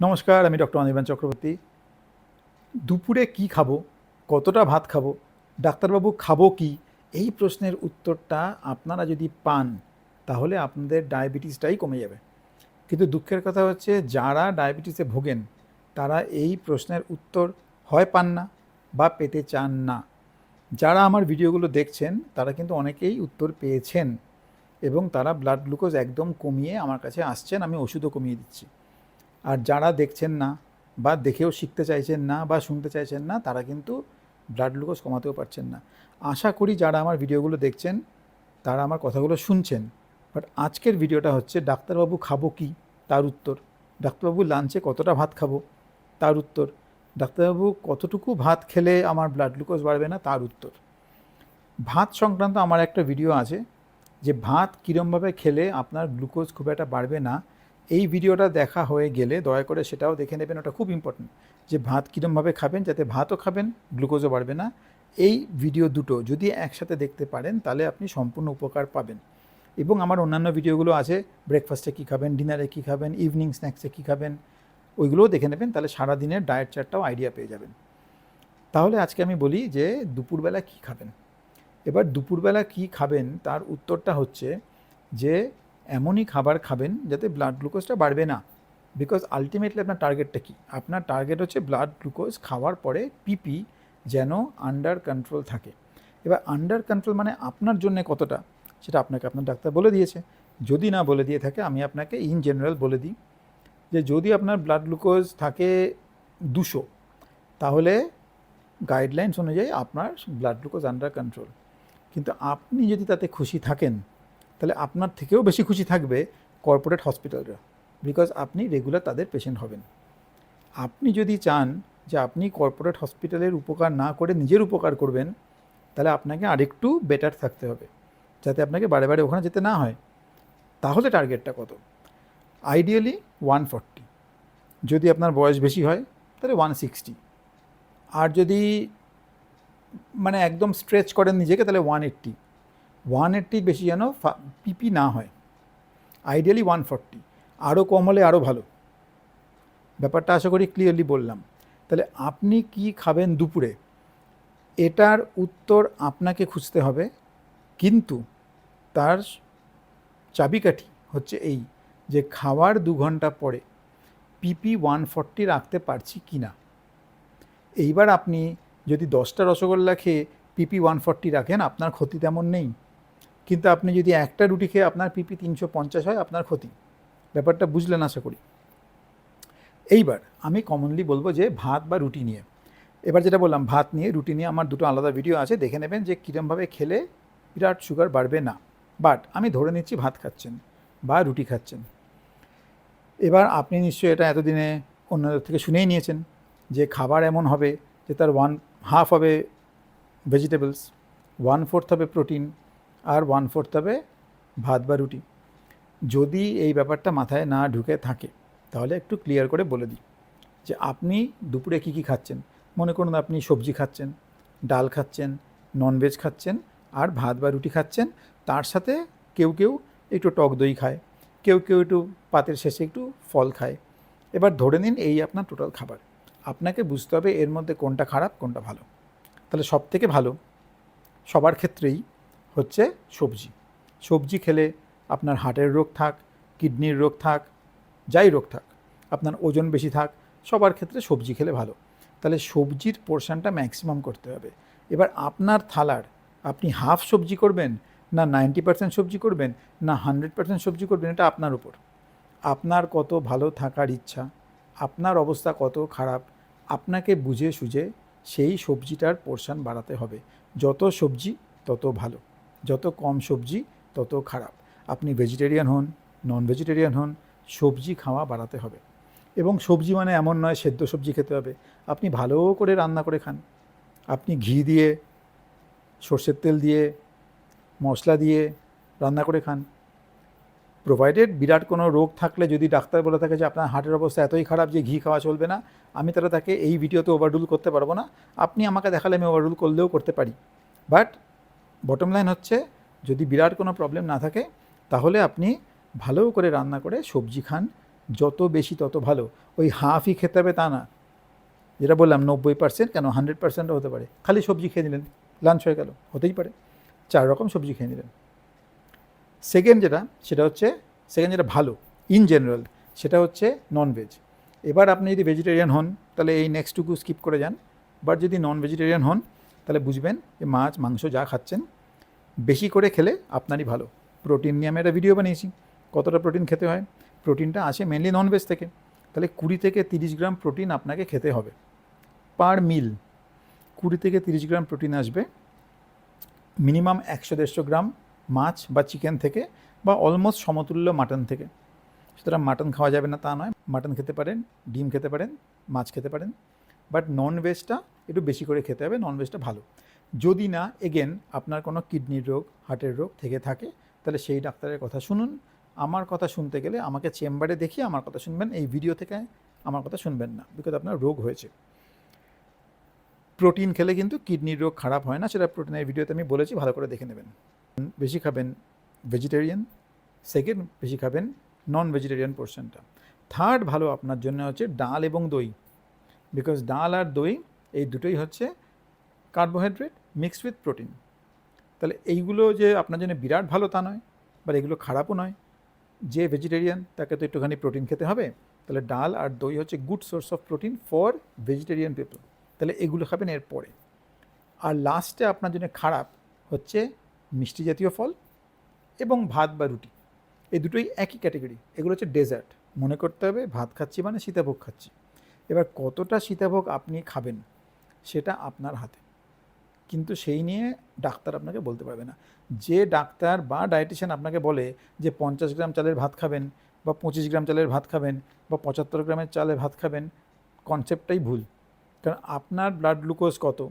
নমস্কার, আমি ডক্টর অনির্বাণ চক্রবর্তী। দুপুরে কি খাব? কতটা ভাত খাব? ডাক্তারবাবু, খাব কি? এই প্রশ্নের উত্তরটা আপনারা যদি পান, তাহলে আপনাদের ডায়াবেটিসটাই কমে যাবে। কিন্তু দুঃখের কথা হচ্ছে, যারা ডায়াবেটিসে ভোগেন, তারা এই প্রশ্নের উত্তর হয় পান না বা পেতে চান না। যারা আমার ভিডিওগুলো দেখছেন, তারা কিন্তু অনেকেই উত্তর পেয়েছেন এবং তারা ব্লাড গ্লুকোজ একদম কমিয়ে আমার কাছে আসছেন, আমি ওষুধও কমিয়ে দিচ্ছি। আর যারা দেখছেন না বা দেখেও শিখতে চাইছেন না বা শুনতে চাইছেন না, তারা কিন্তু ব্লাড গ্লুকোজ কমাতেও পারছেন না। আশা করি যারা আমার ভিডিওগুলো দেখছেন, তারা আমার কথাগুলো শুনছেন। বাট আজকের ভিডিওটা হচ্ছে ডাক্তারবাবু খাব কি? তার উত্তর। ডাক্তারবাবু লাঞ্চে কতটা ভাত খাব? তার উত্তর। ডাক্তারবাবু কতটুকু ভাত খেলে আমার ব্লাড গ্লুকোজ বাড়বে না? তার উত্তর। ভাত সংক্রান্ত আমার একটা ভিডিও আছে যে ভাত কীরমভাবে খেলে আপনার গ্লুকোজ খুব একটা বাড়বে না এই ভিডিওটা দেখা হয়ে গেলে দয়া করে সেটাও দেখে নেবেন, ওটা খুব ইম্পর্টেন্ট যে ভাত কীরমভাবে খাবেন যাতে ভাতও খাবেন, গ্লুকোজও বাড়বে না। এই ভিডিও দুটো যদি একসাথে দেখতে পারেন, তাহলে আপনি সম্পূর্ণ উপকার পাবেন। এবং আমার অন্যান্য ভিডিওগুলো আছে ব্রেকফাস্টে কী খাবেন ডিনারে কী খাবেন ইভিনিং স্ন্যাক্সে কী খাবেন, ওইগুলোও দেখে নেবেন, তাহলে সারাদিনের ডায়েট চার্টটাও আইডিয়া পেয়ে যাবেন। তাহলে আজকে আমি বলি যে দুপুরবেলা কী খাবেন? এবার দুপুরবেলা কী খাবেন, তার উত্তরটা হচ্ছে যে এমনই খাবার খাবেন যাতে ব্লাড গ্লুকোজটা বাড়বে না। বিকজ আলটিমেটলি আপনার টার্গেটটা কী? আপনার টার্গেট হচ্ছে ব্লাড গ্লুকোজ খাওয়ার পরে পিপি যেন আন্ডার কন্ট্রোল থাকে। এবার আন্ডার কন্ট্রোল মানে আপনার জন্য কতটা? সেটা আপনাকে আপনার ডাক্তার বলে দিয়েছে। যদি না বলে দিয়ে থাকে, আমি আপনাকে ইন জেনারেল বলে দিই যে যদি আপনার ব্লাড গ্লুকোজ থাকে দুশো, তাহলে গাইডলাইন্স অনুযায়ী আপনার ব্লাড গ্লুকোজ আন্ডার কন্ট্রোল কিন্তু আপনি যদি তাতে খুশি থাকেন তাহলে আপনার থেকেও বেশি খুশি থাকবে কর্পোরেট হসপিটালরা বিকজ আপনি রেগুলার তাদের পেশেন্ট হবেন। আপনি যদি চান যে আপনি কর্পোরেট হসপিটালের উপকার না করে নিজের উপকার করবেন, তাহলে আপনাকে আরেকটু বেটার থাকতে হবে, যাতে আপনাকে বারে বারে ওখানে যেতে না হয়। তাহলে টার্গেটটা কত? আইডিয়ালি ওয়ান ফর্টি যদি আপনার বয়স বেশি হয়, তাহলে ওয়ান সিক্সটি আর যদি মানে একদম স্ট্রেচ করেন নিজেকে, তাহলে ওয়ান এইট্টি ওয়ান এইট্টির বেশি যেন পিপি না হয়। আইডিয়ালি ওয়ান ফর্টি আরও কম হলে আরও ভালো। ব্যাপারটা আশা করি ক্লিয়ারলি বললাম। তাহলে আপনি কি খাবেন দুপুরে? এটার উত্তর আপনাকে খুঁজতে হবে। কিন্তু তার চাবিকাঠি হচ্ছে এই যে খাওয়ার দু ঘণ্টা পরে পিপি ওয়ান ফর্টি রাখতে পারছি কি না এইবার আপনি যদি দশটা রসগোল্লা খেয়ে পিপি ওয়ান ফর্টি রাখেন, আপনার ক্ষতি তেমন নেই। কিন্তু আপনি যদি একটা রুটি খেয়ে আপনার পিপি তিনশো পঞ্চাশ হয়, আপনার ক্ষতি। ব্যাপারটা বুঝলেন আশা করি। এইবার আমি কমনলি বলব যে ভাত বা রুটি নিয়ে। এবার যেটা বললাম, ভাত নিয়ে, রুটি নিয়ে আমার দুটো আলাদা ভিডিও আছে, দেখে নেবেন যে কীরমভাবে খেলে বিরাট সুগার বাড়বে না। বাট আমি ধরে নিচ্ছি ভাত খাচ্ছেন বা রুটি খাচ্ছেন। এবার আপনি নিশ্চয়ই এটা এতদিনে অন্যদের থেকে শুনেই নিয়েছেন যে খাবার এমন হবে যে তার ওয়ান হাফ হবে ভেজিটেবলস ওয়ান ফোর্থ হবে প্রোটিন আর ওয়ান ফোর্থ হবে ভাত বা রুটি। যদি এই ব্যাপারটা মাথায় না ঢুকে থাকে, তাহলে একটু ক্লিয়ার করে বলে দিই যে আপনি দুপুরে কী কী খাচ্ছেন। মনে করুন আপনি সবজি খাচ্ছেন, ডাল খাচ্ছেন ননভেজ খাচ্ছেন, আর ভাত বা রুটি খাচ্ছেন, তার সাথে কেউ কেউ একটু টক দই খায়, কেউ কেউ একটু পাতের শেষে একটু ফল খায়। এবার ধরে নিন এই আপনার টোটাল খাবার। আপনাকে বুঝতে হবে এর মধ্যে কোনটা খারাপ, কোনটা ভালো। তাহলে সব থেকে ভালো, সবার ক্ষেত্রেই হচ্ছে সবজি। সবজি খেলে আপনার হার্টের রোগ থাক, কিডনির রোগ থাক, যাই রোগ থাক, আপনার ওজন বেশি থাক, সবার ক্ষেত্রে সবজি খেলে ভালো। তাহলে সবজির পোর্শনটা ম্যাক্সিমাম করতে হবে। এবার আপনার থালার আপনি হাফ সবজি করবেন না নাইনটি পার্সেন্ট সবজি করবেন না হান্ড্রেড পার্সেন্ট সবজি করবেন এটা আপনার উপর। আপনার কত ভালো থাকার ইচ্ছা, আপনার অবস্থা কত খারাপ, আপনাকে বুঝে সুঝে সেই সবজিটার পোর্শন বাড়াতে হবে। যত সবজি, তত ভালো। যত কম সবজি, তত খারাপ। আপনি ভেজিটেরিয়ান হন নন ভেজিটেরিয়ান হন, সবজি খাওয়া বাড়াতে হবে। এবং সবজি মানে এমন নয়, সেদ্ধ সবজি খেতে হবে। আপনি ভালো করে রান্না করে খান। আপনি ঘি দিয়ে, সর্ষের তেল দিয়ে, মশলা দিয়ে রান্না করে খান। প্রোভাইডেড বিরাট কোনো রোগ থাকলে, যদি ডাক্তার বলে থাকে যে, আপনার হার্টের অবস্থা এতই খারাপ যে, ঘি খাওয়া চলবে না, আমি তারা তাকে এই ভিডিওতে ওভাররুল করতে পারব না। আপনি আমাকে দেখালে আমি ওভাররুল করলেও করতে পারি। বাট বটম লাইন হচ্ছে, যদি বিরাট কোনো প্রবলেম না থাকে, তাহলে আপনি ভালো করে রান্না করে সবজি খান, যত বেশি তত ভালো। ওই হাফই খেতে হবে তা না। যেটা বললাম, নব্বই পার্সেন্ট কেন হান্ড্রেড পার্সেন্টও হতে পারে। খালি সবজি খেয়ে নিলেন লাঞ্চ হয়ে গেল, হতেই পারে। চার রকম সবজি খেয়ে নিলেন। সেকেন্ড যেটা, সেটা হচ্ছে সেকেন্ড যেটা ভালো ইন জেনারেল সেটা হচ্ছে ননভেজ এবার আপনি যদি ভেজিটেরিয়ান হন, তাহলে এই নেক্সট টুকু স্কিপ করে যান। বাট যদি নন ভেজিটেরিয়ান হন তাহলে বুঝবেন যে মাছ, মাংস যা খাচ্ছেন, বেশি করে খেলে আপনারই ভালো। প্রোটিন নিয়ে আমি একটা ভিডিও বানিয়েছি। কতটা প্রোটিন খেতে হয়? প্রোটিনটা আসে মেনলি ননভেজ থেকে। তাহলে কুড়ি থেকে তিরিশ গ্রাম প্রোটিন আপনাকে খেতে হবে। পার মিল কুড়ি থেকে তিরিশ গ্রাম প্রোটিন আসবে। মিনিমাম একশো দেড়শো গ্রাম মাছ বা চিকেন থেকে বা অলমোস্ট সমতুল্য মাটন থেকে। সুতরাং মাটন খাওয়া যাবে না, তা নয়। মাটন খেতে পারেন, ডিম খেতে পারেন, মাছ খেতে পারেন। বাট নন ভেজটা একটু বেশি করে খেতে হবে নন ভেজটা ভালো। যদি না এগেন আপনার কোনো কিডনির রোগ হার্টের রোগ থেকে থাকে, তাহলে সেই ডাক্তারের কথা শুনুন। আমার কথা শুনতে গেলে আমাকে চেম্বারে দেখিয়ে আমার কথা শুনবেন, এই ভিডিও থেকে আমার কথা শুনবেন না বিকজ আপনার রোগ হয়েছে। প্রোটিন খেলে কিন্তু কিডনির রোগ খারাপ হয় না, সেটা প্রোটিনের ভিডিওতে আমি বলেছি, ভালো করে দেখে নেবেন। বেশি খাবেন ভেজিটেরিয়ান সেকেন্ড বেশি খাবেন নন ভেজিটেরিয়ান পোর্শনটা থার্ড ভালো আপনার জন্য হচ্ছে ডাল এবং দই বিকজ ডাল আর দই এই দুটোই হচ্ছে কার্বোহাইড্রেট মিক্সড উইথ প্রোটিন তাহলে এইগুলো যে আপনার জন্য বিরাট ভালো তা নয় বা এগুলো খারাপও নয়। যে ভেজিটেরিয়ান তাকে তো একটুখানি প্রোটিন খেতে হবে। তাহলে ডাল আর দই হচ্ছে good source of protein for vegetarian people তাহলে এগুলো খাবেন এরপরে। আর লাস্টে আপনার জন্য খারাপ হচ্ছে মিষ্টি জাতীয় ফল এবং ভাত বা রুটি। এই দুটোই একই ক্যাটাগরি এগুলো হচ্ছে ডেজার্ট মনে করতে হবে, ভাত খাচ্ছি মানে সীতাভোগ খাচ্ছি। এবার কতটা সীতাভোগ আপনি খাবেন সেটা আপনার হাতে। কিন্তু সেই নিয়ে ডাক্তার আপনাকে বলতে পারবে না। যে ডাক্তার বা ডায়েটিশিয়ান আপনাকে বলে যে পঞ্চাশ গ্রাম চালের ভাত খাবেন বা পঁচিশ গ্রাম চালের ভাত খাবেন বা পঁচাত্তর গ্রামের চালের ভাত খাবেন কনসেপ্টটাই ভুল। কারণ আপনার ব্লাড গ্লুকোজ কত?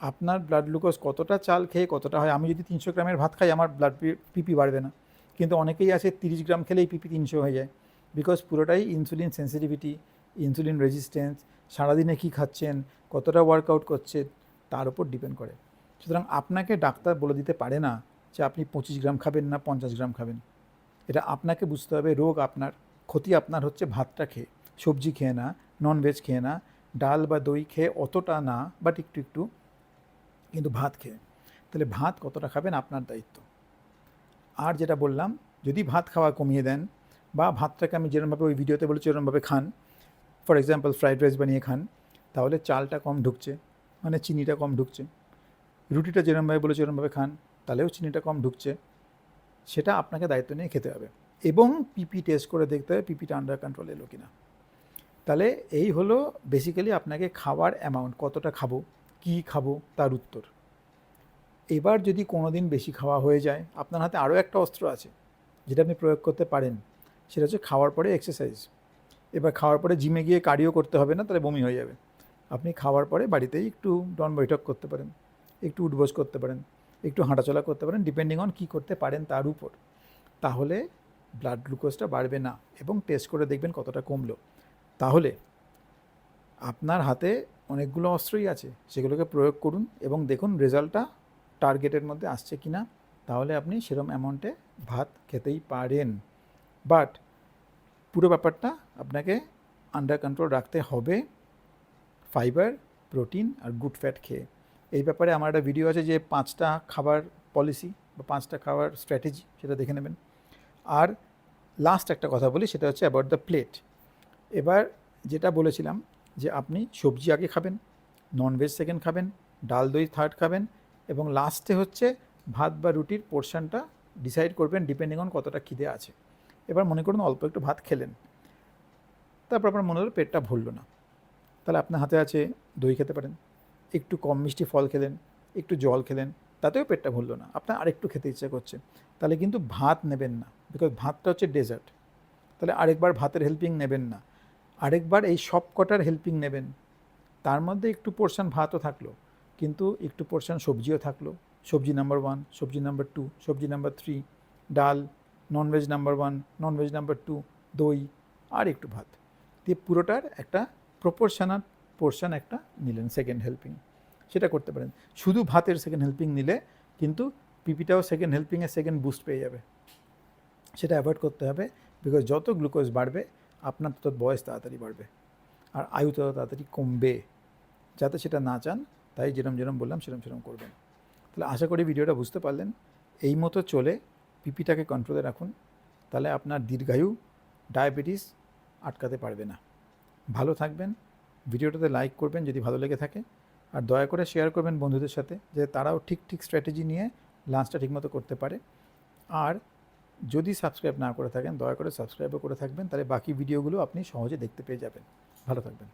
আপনার ব্লাড গ্লুকোজ কতটা চাল খেয়ে কতটা হয়? আমি যদি তিনশো গ্রামের ভাত খাই, আমার ব্লাড পিপি বাড়বে না। কিন্তু অনেকেই আছে তিরিশ গ্রাম খেলেই পিপি তিনশো হয়ে যায়। বিকজ পুরোটাই ইনসুলিন সেন্সিটিভিটি ইনসুলিন রেজিস্ট্যান্স সারাদিনে কী খাচ্ছেন, কতটা ওয়ার্কআউট করছে তার উপর ডিপেন্ড করে। সুতরাং আপনাকে ডাক্তার বলে দিতে পারে না যে আপনি পঁচিশ গ্রাম খাবেন না পঞ্চাশ গ্রাম খাবেন। এটা আপনাকে বুঝতে হবে, রোগ আপনার, ক্ষতি আপনার হচ্ছে ভাতটা খেয়ে। সবজি খেয়ে না ননভেজ খেয়ে না, ডাল বা দই খেয়ে অতটা না বাট একটু একটু কিন্তু ভাত খেয়ে। তাহলে ভাত কতটা খাবেন আপনার দায়িত্ব। আর যেটা বললাম, যদি ভাত খাওয়া কমিয়ে দেন বা ভাতটাকে আমি যেরকমভাবে ওই ভিডিওতে বলেছি যেরকমভাবে খান ফর এক্সাম্পল ফ্রাইড রাইস বানিয়ে খান, তাহলে চালটা কম ঢুকছে মানে চিনিটা কম ঢুকছে। রুটিটা যেরমভাবে বলেছি যেরকমভাবে খান, তাহলেও চিনিটা কম ঢুকছে। সেটা আপনাকে দায়িত্ব নিয়ে খেতে হবে। এবং পিপি টেস্ট করে দেখতে হবে পিপিটা আন্ডার কন্ট্রোল এলো কিনা। তাহলে এই হলো বেসিক্যালি আপনাকে খাওয়ার অ্যামাউন্ট কতটা খাব, কী খাব, তার উত্তর। এবার যদি কোনো দিন বেশি খাওয়া হয়ে যায়, আপনার হাতে আরও একটা অস্ত্র আছে, যেটা আপনি প্রয়োগ করতে পারেন, সেটা হচ্ছে খাওয়ার পরে এক্সারসাইজ এবার খাওয়ার পরে জিমে গিয়ে কার্ডিও করতে হবে না, তাহলে বমি হয়ে যাবে। আপনি খাওয়ার পরে বাড়িতেই একটু ডন বৈঠক করতে পারেন, একটু উঠবোস করতে পারেন, একটু হাঁটাচলা করতে পারেন ডিপেন্ডিং অন কী করতে পারেন তার উপর। তাহলে ব্লাড গ্লুকোজটা বাড়বে না এবং টেস্ট করে দেখবেন কতটা কমলো। তাহলে আপনার হাতে অনেকগুলো অস্ত্রই আছে, সেগুলোকে প্রয়োগ করুন এবং দেখুন রেজাল্টটা টার্গেটের মধ্যে আসছে কি না তাহলে আপনি সেরম অ্যামাউন্টে ভাত খেতেই পারেন। বাট পুরো ব্যাপারটা আপনাকে আন্ডার কন্ট্রোল রাখতে হবে ফাইবার প্রোটিন আর গুড ফ্যাট খেয়ে। এই ব্যাপারে আমার একটা ভিডিও আছে যে পাঁচটা খাবার পলিসি বা পাঁচটা খাবার স্ট্র্যাটেজি সেটা দেখে নেবেন। আর লাস্ট একটা কথা বলি, সেটা হচ্ছে অ্যাবাউট দ্য প্লেট এবার যেটা বলেছিলাম যে আপনি সবজি আগে খাবেন ননভেজ সেকেন্ড খাবেন, ডাল দই থার্ড খাবেন এবং লাস্টে হচ্ছে ভাত বা রুটির পোর্শনটা ডিসাইড করবেন ডিপেন্ডিং অন কতটা খিদে আছে। এবার মনে করুন অল্প একটু ভাত খেলেন। তারপর আপনার মনে হলো পেটটা ভরলো না। তাহলে আপনার হাতে আছে দই খেতে পারেন। একটু কম মিষ্টি ফল খেলেন, একটু জল খেলেন, তাতেও পেটটা ভরলো না। আপনার আরেকটু খেতে ইচ্ছা করছে। তাহলে কিন্তু ভাত নেবেন না বিকজ ভাতটা হচ্ছে ডেজার্ট তাহলে আরেকবার ভাতের হেল্পিং নেবেন না। আরেকবার এই সব কটার হেল্পিং নেবেন। তার মধ্যে একটু পোর্শন ভাতও থাকল, কিন্তু একটু পোর্শন সবজিও থাকল। সবজি নাম্বার ওয়ান সবজি নাম্বার টু সবজি নাম্বার থ্রি ডাল nonveg number one nonveg number two দই আর একটু ভাত। দিয়ে পুরোটার একটা প্রপোর্শনাল পোর্শন একটা নিলেন সেকেন্ড হেল্পিং সেটা করতে পারেন। শুধু ভাতের সেকেন্ড হেল্পিং নিলে কিন্তু পিপিটাও সেকেন্ড হেল্পিংয়ে সেকেন্ড বুস্ট পেয়ে যাবে। সেটা অ্যাভয়েড করতে হবে বিকজ যত গ্লুকোজ বাড়বে, আপনার তত বয়স তাড়াতাড়ি বাড়বে। আর আয়ু তত তাড়াতাড়ি কমবে। যাতে সেটা না চান, তাই যেরম যেরম বললাম, সেরম সেরম করবেন। তাহলে আশা করি ভিডিওটা বুঝতে পারলেন। এই মতো চলে পিপিটাকে কন্ট্রোলে রাখুন, তাহলে আপনার দীর্ঘায়ু ডায়াবেটিস আটকাতে পারবে না। ভালো থাকবেন, ভিডিওটাতে লাইক করবেন যদি ভালো লেগে থাকে, আর দয়া করে শেয়ার করবেন বন্ধুদের সাথে, যে তারাও ঠিক ঠিক স্ট্র্যাটেজি নিয়ে লাঞ্চটা ঠিকমতো করতে পারে। আর যদি সাবস্ক্রাইব না করে থাকেন, দয়া করে সাবস্ক্রাইবও করে থাকবেন, তাহলে বাকি ভিডিওগুলো আপনি সহজে দেখতে পেয়ে যাবেন। ভালো থাকবেন।